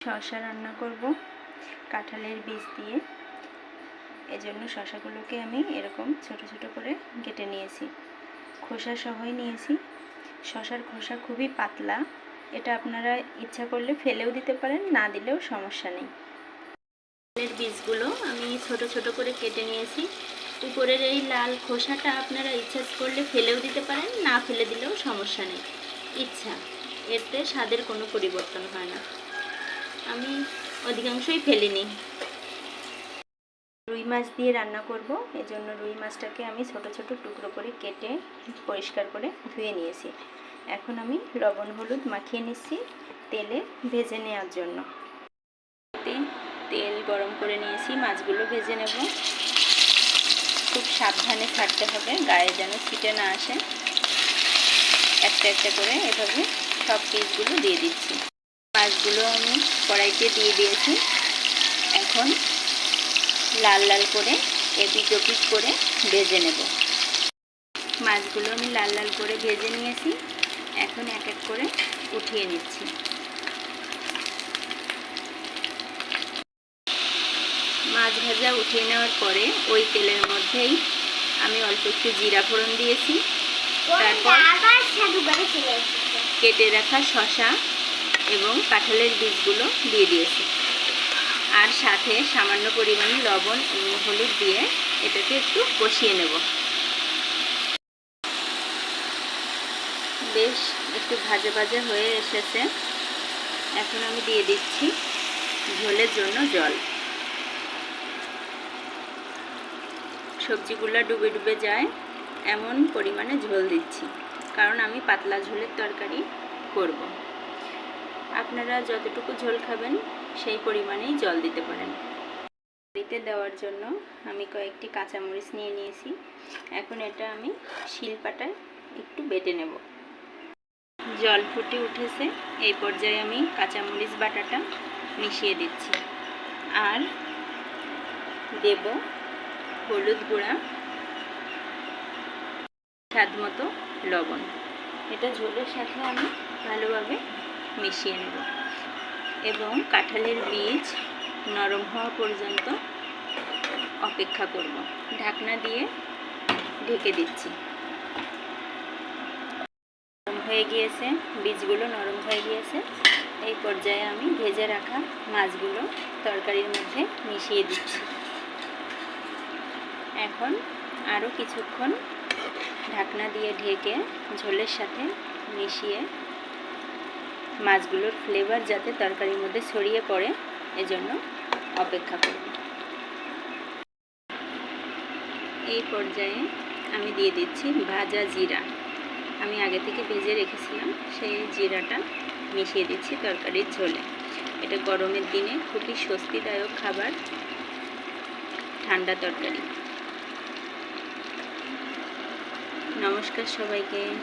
শসা রান্না করব, কাঁঠালের বীজ দিয়ে। এজন্য শসাগুলোকে আমি এরকম ছোট ছোট করে কেটে নিয়েছি, খোসা সহই নিয়েছি। শসার খোসা খুবই পাতলা, এটা আপনারা ইচ্ছা করলে ফেলেও দিতে পারেন, না দিলেও সমস্যা নেই। কাঁঠালের বীজগুলো আমি ছোট ছোট করে কেটে নিয়েছি। উপরের এই লাল খোসাটা আপনারা ইচ্ছা করলে ফেলেও দিতে পারেন, না ফেলে দিলেও সমস্যা নেই। ইচ্ছা, এতে স্বাদের কোনো পরিবর্তন হয় না। আমি অধিকাংশই ফেলিনি। রুই মাছ দিয়ে রান্না করব। এজন্য রুই মাছটাকে আমি ছোট ছোট টুকরো করে কেটে পরিষ্কার করে ধুয়ে নিয়েছি। এখন আমি লবণ হলুদ মাখিয়ে নিচ্ছি তেলে ভেজে নেওয়ার জন্য। তেল গরম করে নিয়েছি, মাছগুলো ভেজে নেব। খুব সাবধানে ছাড়তে হবে, গায়ে যেন ছিটে না আসে। একটা একটা করে এভাবে সব পিসগুলো দিয়ে দিচ্ছি। মাছগুলো আমি কড়াইতে দিয়ে দিয়েছি। এখন লাল লাল করে এপিট ওপিট করে ভেজে নেব। মাছগুলো আমি লাল লাল করে ভেজে নিয়েছি। এখন এক এক করে উঠিয়ে নিচ্ছি। মাছ ভাজা উঠিয়ে নেওয়ার পরে ওই তেলের মধ্যেই আমি অল্প একটু জিরা ফোড়ন দিয়েছি। তারপর কেটে রাখা শশা এবং কাঁঠালের বীজগুলো দিয়ে দিয়েছি। আর সাথে সামান্য পরিমাণে লবণ এবং হলুদ দিয়ে এটাকে একটু কষিয়ে নেব। বেশ একটু ভাজা ভাজা হয়ে এসেছে। এখন আমি দিয়ে দিচ্ছি ঝোলের জন্য জল। সবজিগুলো ডুবে ডুবে যায়, এমন পরিমাণে ঝোল দিচ্ছি। কারণ আমি পাতলা ঝোলের তরকারি করব। আপনারা যতটুকু ঝোল খাবেন, সেই পরিমাণেই জল দিতে পারেন। তরকারিতে দেওয়ার জন্য আমি কয়েকটি কাঁচামরিচ নিয়ে নিয়েছি। এখন এটা আমি শিলপাটায় একটু বেটে নেব। জল ফুটে উঠেছে, এই পর্যায়ে আমি কাঁচামরিচ বাটাটা মিশিয়ে দিচ্ছি। আর দেব হলুদ গুঁড়া, স্বাদ মতো লবণ। এটা ঝোলের সাথে আমি ভালোভাবে মিশিয়ে নেব। এবং কাঁঠালের বীজ নরম হওয়া পর্যন্ত অপেক্ষা করব। ঢাকনা দিয়ে ঢেকে দিচ্ছি। নরম হয়ে গিয়েছে, বীজগুলো নরম হয়ে গিয়েছে। এই পর্যায়ে আমি ভেজে রাখা মাছগুলো তরকারির মধ্যে মিশিয়ে দিচ্ছি। এখন আরও কিছুক্ষণ ঢাকনা দিয়ে ঢেকে ঝোলের সাথে মিশিয়ে মাছগুলোর ফ্লেভার যাতে তরকারির মধ্যে ছড়িয়ে পড়ে, এজন্য অপেক্ষা করব। এই পর্যায়ে আমি দিয়ে দিচ্ছি ভাজা জিরা। আমি আগে থেকে ভেজে রেখেছিলাম, সেই জিরাটা মিশিয়ে দিচ্ছি তরকারির ঝোলে। এটা গরমের দিনে খুবই স্বস্তিদায়ক খাবার, ঠান্ডা তরকারি। নমস্কার সবাইকে।